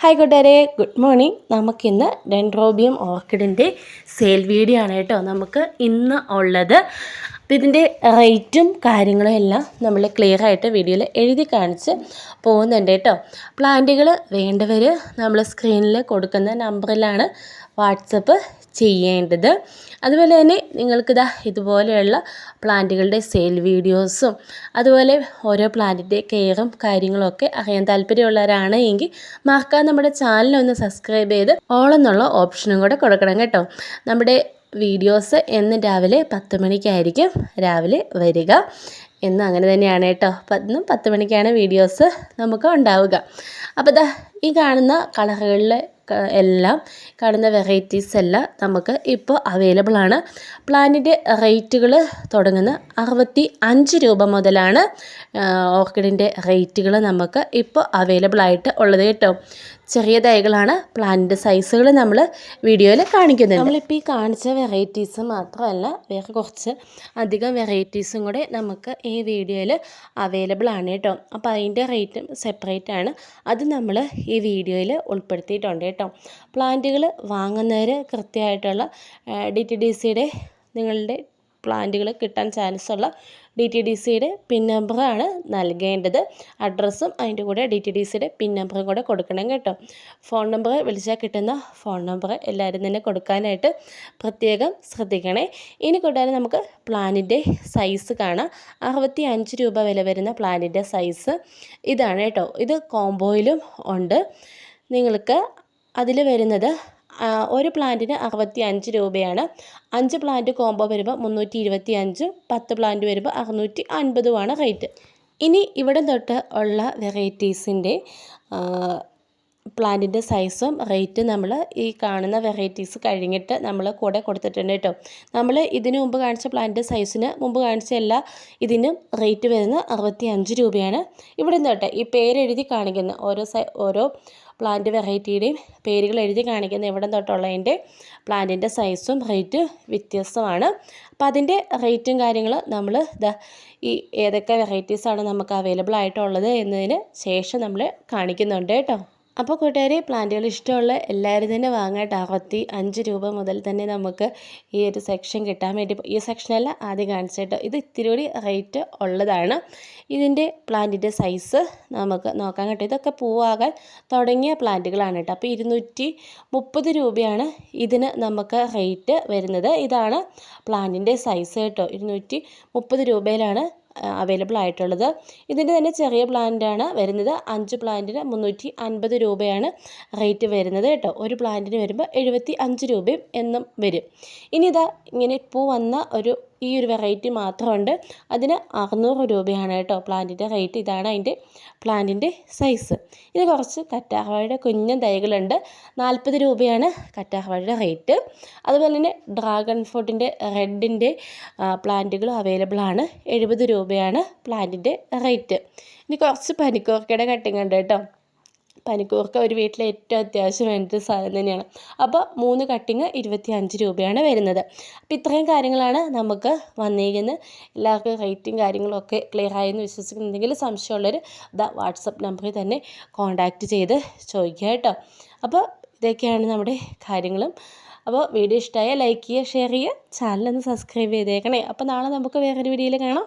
Hi കൂട്ടുകാരെ. Good morning നമുക്കിന്ന് dendrobium ഓർക്കിഡിന്റെ സെയിൽ വീഡിയോ ആണ് കേട്ടോ. നമുക്ക് ഇന്ന് ഉള്ളത്. അപ്പോൾ ഇതിന്റെ റേറ്റും കാര്യങ്ങളും എല്ലാം നമ്മൾ ക്ലിയർ ആയിട്ട് വീഡിയോയിൽ എഴുതി കാണിച്ച് പോകുന്നുണ്ട് കേട്ടോ. പ്ലാന്റുകൾ വേണ്ടവർ നമ്മൾ സ്ക്രീനിൽ കൊടുക്കുന്ന നമ്പറിലാണ് വാട്സപ്പ് ചെയ്യേണ്ടത്. അതുപോലെ തന്നെ നിങ്ങൾക്കിതാ ഇതുപോലെയുള്ള പ്ലാന്റുകളുടെ സെയിൽ വീഡിയോസും അതുപോലെ ഓരോ പ്ലാന്റിന്റെ കെയറും കാര്യങ്ങളൊക്കെ അറിയാൻ താല്പര്യമുള്ളവരാണ് എങ്കിൽ മറക്കാൻ നമ്മുടെ ചാനലൊന്ന് സബ്സ്ക്രൈബ് ചെയ്ത് ഓളെന്നുള്ള ഓപ്ഷനും കൂടെ കൊടുക്കണം കേട്ടോ. നമ്മുടെ വീഡിയോസ് എന്ന് രാവിലെ പത്ത് മണിക്കായിരിക്കും രാവിലെ വരിക. എന്നും അങ്ങനെ തന്നെയാണ് കേട്ടോ. ഇന്നും പത്ത് മണിക്കാണ് വീഡിയോസ് നമുക്ക് ഉണ്ടാവുക. അപ്പോൾ ദാ ഈ കാണുന്ന കളറുകളിൽ എല്ലാം കാണുന്ന വെറൈറ്റീസ് എല്ലാം നമുക്ക് ഇപ്പോൾ അവൈലബിൾ ആണ്. പ്ലാന്റിന്റെ റേറ്റുകൾ തുടങ്ങുന്ന അറുപത്തി അഞ്ച് രൂപ മുതലാണ് ഓർക്കിഡിന്റെ റേറ്റുകൾ നമുക്ക് ഇപ്പോൾ അവൈലബിൾ ആയിട്ട് ഉള്ളത് കേട്ടോ. ചെറിയ തൈകളാണ് പ്ലാന്റിന്റെ സൈസുകൾ നമ്മൾ വീഡിയോയിൽ കാണിക്കുന്നത് നമ്മളിപ്പോൾ ഈ കാണിച്ച വെറൈറ്റീസ് മാത്രമല്ല വേറെ കുറച്ച് അധികം വെറൈറ്റീസും കൂടെ നമുക്ക് ഈ വീഡിയോയിൽ അവൈലബിൾ ആണ് കേട്ടോ. അപ്പോൾ അതിന്റെ റേറ്റും സെപ്പറേറ്റ് ആണ്. അത് നമ്മൾ ഈ വീഡിയോയിൽ ഉൾപ്പെടുത്തിയിട്ടുണ്ട് കേട്ടോ. പ്ലാന്റുകൾ വാങ്ങുന്നവർ കൃത്യമായിട്ടുള്ള ഡി ടി ഡി സിയുടെ നിങ്ങളുടെ പ്ലാന്റുകൾ കിട്ടാൻ ചാൻസ് ഉള്ള ഡി ടി ഡി സിയുടെ പിൻ നമ്പറാണ് നൽകേണ്ടത്. അഡ്രസ്സും അതിന്റെ കൂടെ ഡി ടി ഡി സിയുടെ പിൻ നമ്പറും കൂടെ കൊടുക്കണം കേട്ടോ. ഫോൺ നമ്പർ വിളിച്ചാൽ കിട്ടുന്ന ഫോൺ നമ്പർ എല്ലാവരും തന്നെ കൊടുക്കാനായിട്ട് പ്രത്യേകം ശ്രദ്ധിക്കണേ. ഇനി കൂടാതെ നമുക്ക് പ്ലാനിന്റെ സൈസ് കാണാം. അറുപത്തി അഞ്ച് രൂപ വില വരുന്ന പ്ലാനിന്റെ സൈസ് ഇതാണ് കേട്ടോ. ഇത് കോംബോയിലും ഉണ്ട്. നിങ്ങൾക്ക് അതിൽ വരുന്നത് ഒരു പ്ലാന്റിന് അറുപത്തി അഞ്ച് രൂപയാണ്. അഞ്ച് പ്ലാന്റ് കോംബോ വരുമ്പോൾ മുന്നൂറ്റി ഇരുപത്തി അഞ്ചും പത്ത് പ്ലാന്റ് വരുമ്പോൾ അറുന്നൂറ്റി അൻപതുമാണ് റേറ്റ് ഇനി ഇവിടെ തൊട്ട് ഉള്ള വെറൈറ്റീസിന്റെ പ്ലാന്റിന്റെ സൈസും റേറ്റും നമ്മൾ ഈ കാണുന്ന വെറൈറ്റീസ് കഴിഞ്ഞിട്ട് നമ്മൾ കൂടെ കൊടുത്തിട്ടുണ്ട് കേട്ടോ. നമ്മൾ ഇതിനു മുമ്പ് കാണിച്ച പ്ലാന്റിന്റെ സൈസിന് മുമ്പ് കാണിച്ച എല്ലാ ഇതിനും റേറ്റ് വരുന്നത് അറുപത്തി അഞ്ച് രൂപയാണ്. ഇവിടെ നിന്ന് കേട്ടോ ഈ പേരെഴുതി കാണിക്കുന്ന ഓരോ സൈ ഓരോ പ്ലാന്റ് വെറൈറ്റിയുടെയും പേരുകൾ എഴുതി കാണിക്കുന്ന ഇവിടെ തൊട്ടുള്ളതിന്റെ പ്ലാന്റിന്റെ സൈസും റേറ്റ് വ്യത്യസ്തമാണ്. അപ്പോൾ അതിന്റെ റേറ്റും കാര്യങ്ങൾ നമ്മൾ ഈ ഏതൊക്കെ വെറൈറ്റീസാണ് നമുക്ക് അവൈലബിൾ ആയിട്ടുള്ളത് എന്നതിന് ശേഷം നമ്മൾ കാണിക്കുന്നുണ്ട് കേട്ടോ. അപ്പോൾ കൂട്ടുകാരെ പ്ലാന്റുകൾ ഇഷ്ടമുള്ള എല്ലാവരും തന്നെ വാങ്ങാട്ട്. അറുപത്തി അഞ്ച് രൂപ മുതൽ തന്നെ നമുക്ക് ഈ ഒരു സെക്ഷൻ കിട്ടാൻ വേണ്ടി ഈ സെക്ഷനല്ല ആദ്യം കാണിച്ചിട്ട് ഇത് ഇത്തിരി കൂടി റേറ്റ് ഉള്ളതാണ്. ഇതിന്റെ പ്ലാന്റിന്റെ സൈസ് നമുക്ക് നോക്കാൻ കേട്ടോ. ഇതൊക്കെ പൂവാകാൻ തുടങ്ങിയ പ്ലാന്റുകളാണ് കേട്ടോ. അപ്പോൾ ഇരുന്നൂറ്റി മുപ്പത് രൂപയാണ് ഇതിന് നമുക്ക് റേറ്റ് വരുന്നത്. ഇതാണ് പ്ലാന്റിന്റെ സൈസ് കേട്ടോ. ഇരുന്നൂറ്റി മുപ്പത് രൂപയിലാണ് അവൈലബിൾ ആയിട്ടുള്ളത്. ഇതിന്റെ തന്നെ ചെറിയ പ്ലാന്റാണ് വരുന്നത്. അഞ്ച് പ്ലാന്റിന് മുന്നൂറ്റി അൻപത് രൂപയാണ് റേറ്റ് വരുന്നത് കേട്ടോ. ഒരു പ്ലാന്റിന് വരുമ്പോൾ എഴുപത്തി അഞ്ച് രൂപയും എന്നും വരും. ഇനി ഇതാ ഇങ്ങനെ പൂ വന്ന ഒരു ഈ ഒരു വെറൈറ്റി മാത്രമുണ്ട്. അതിന് അറുന്നൂറ് രൂപയാണ് കേട്ടോ പ്ലാന്റിന്റെ റേറ്റ് ഇതാണ് അതിന്റെ പ്ലാന്റിന്റെ സൈസ് ഇത് കുറച്ച് കറ്റാർവാഴയുടെ കുഞ്ഞൻ തൈകളുണ്ട്. നാൽപ്പത് രൂപയാണ് കറ്റാർവാഴയുടെ റേറ്റ് അതുപോലെ തന്നെ ഡ്രാഗൺ ഫ്രൂട്ടിന്റെ റെഡിന്റെ പ്ലാന്റുകൾ അവൈലബിൾ ആണ്. എഴുപത് രൂപയാണ് പ്ലാന്റിന്റെ റേറ്റ് ഇനി കുറച്ച് പനിക്കോർക്കയുടെ കട്ടിങ് ഉണ്ട് കേട്ടോ. പനിക്കൂർക്ക ഒരു വീട്ടിലെ ഏറ്റവും അത്യാവശ്യം വേണ്ട സാധനം തന്നെയാണ്. അപ്പോൾ മൂന്ന് കട്ടിങ് ഇരുപത്തി അഞ്ച് രൂപയാണ് വരുന്നത്. അപ്പോൾ ഇത്രയും കാര്യങ്ങളാണ് നമുക്ക് വന്നിരിക്കുന്നത്. എല്ലാവർക്കും റേറ്റും കാര്യങ്ങളൊക്കെ ക്ലിയർ ആയെന്ന് വിശ്വസിക്കുന്നുണ്ടെങ്കിൽ എന്തെങ്കിലും സംശയമുള്ളവർ ദ വാട്സപ്പ് നമ്പറിൽ തന്നെ കോൺടാക്റ്റ് ചെയ്ത് ചോദിക്കുക കേട്ടോ. അപ്പോൾ ഇതൊക്കെയാണ് നമ്മുടെ കാര്യങ്ങളും. അപ്പോൾ വീഡിയോ ഇഷ്ടമായ ലൈക്ക് ചെയ്യുക ഷെയർ ചെയ്യുക ചാനലൊന്ന് സബ്സ്ക്രൈബ് ചെയ്തേക്കണേ. അപ്പോൾ നാളെ നമുക്ക് വേറൊരു വീഡിയോയിൽ കാണാം.